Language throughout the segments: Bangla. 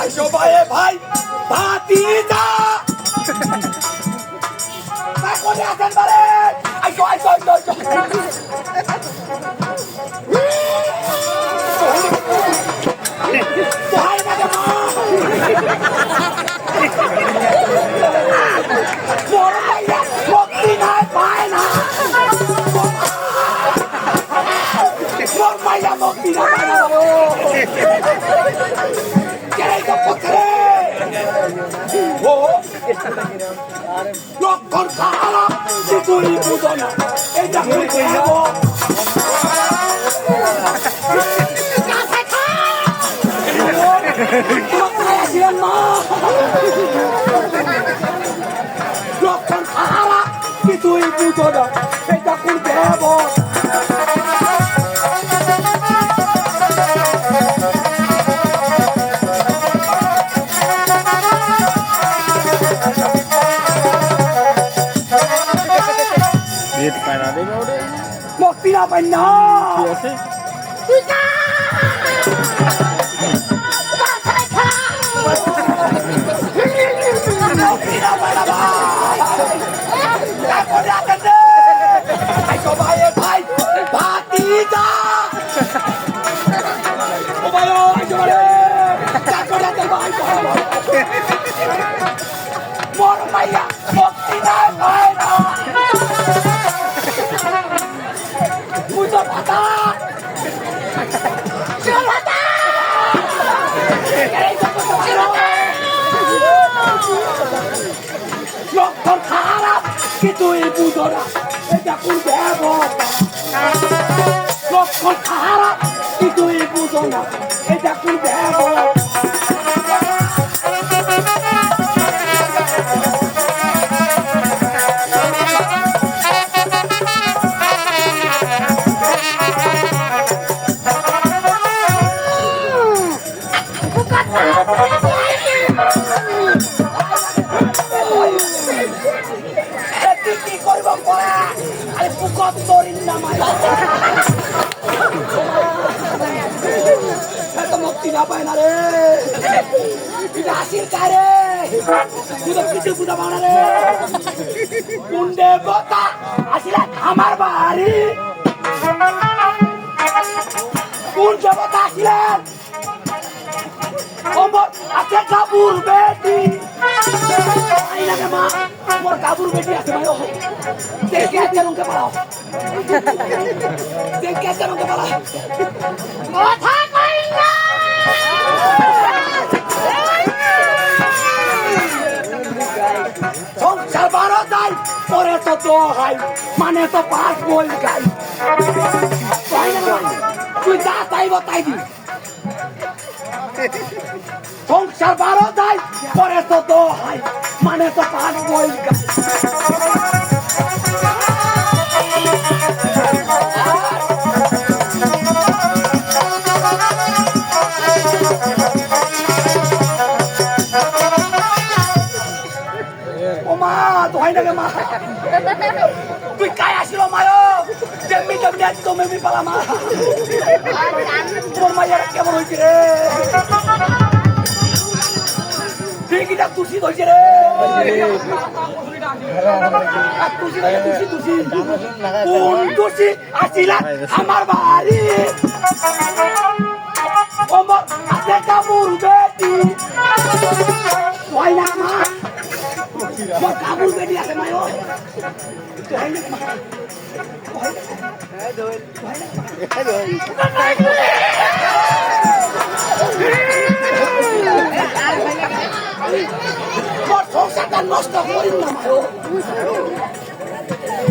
আইসো ভাই ভাতিজা আইসো আইসো আইসো। আইসো। লক্ষণ খারাপ কিছুই বুঝো না এটা মা লক্ষণ খারাপ কিছুই বুঝো না মুক্তি না পাই না খারাপ এই বুধরা এটা কোন ব্যবহার তুই কিছু বুঝা পাও না রে। কুন্ডে বতা, আসিলা আমার বাড়ি। কোন জগতা আসিলেন অমর আছে কাবুর বেটি। আই লাগে মা মোর কাবুর বেটি আছে ভাই পরে তো দোহাই মানে তো পাঁচ বই গাই। তাই যা চাইব তাই দি। সংসার বারো যাই পরে তো দোহাই মানে তো পাঁচ বই গাই। নাগে মা। তুই কাই আসিল মায়? যেমনি তেমনি আজ তো মেমি পালা মা। তোর মাইয়া কেমন হয়েছে রে? ঠিকইটা তুষি হয়েছে রে। আমার বাড়ি? আছে কামুর বেটি। না মোর কামুর বেটি আছে মায়ো তোর সংসারটা নষ্ট করিস না মায়ো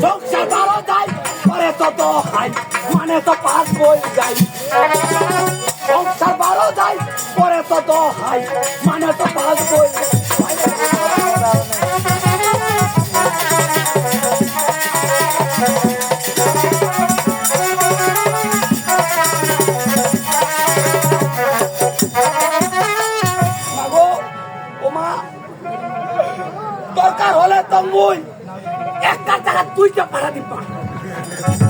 সংসার ভালো যায় পরে তো তো হাই মানে তো পাস বই যাই সংসার ভালো যায় পরে তো তো হাই মানে তো পাস বই মাগো তো একটা জায়গা দুইটা পাঠা দিন পা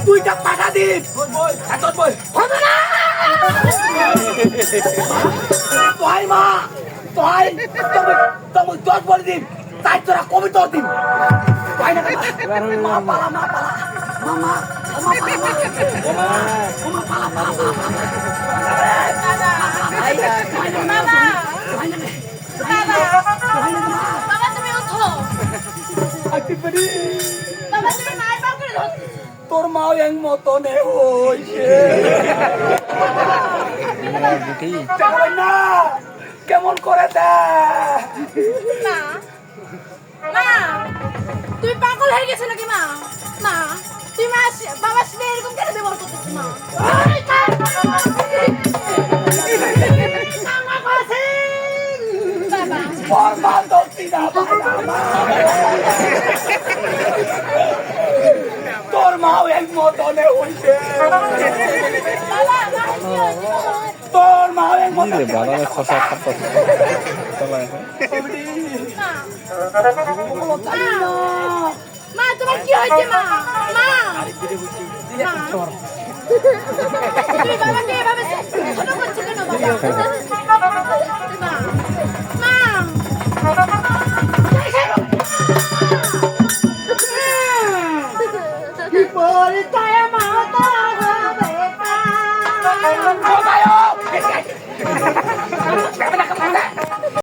দুইটা পাঠা হ্যাঁ, বই হবে না তোহাই মা তোহাই তুমি দশ বলে দিন তাই তোরা কবি তোর দিন তোহাই না মা পালা মা পালা মা মা তোর মা এং মতনে হইছে। না কেমন করে দেয় মা তুমি পাগল হয়ে গেছো নাকি মা? মা তুমি মা বাবার সাথে এরকম কেন ব্যবহার করতেছো মা? না বাবা। মা। তোর মা এক মতনে হইছে বাবা তোর মা এক মতনে বাদামের খসা খাতা চলা মা মা তোমার কি হয়েছে মা মা মা তুমি বাবাকে এভাবে ছোট করছ কেন বাবা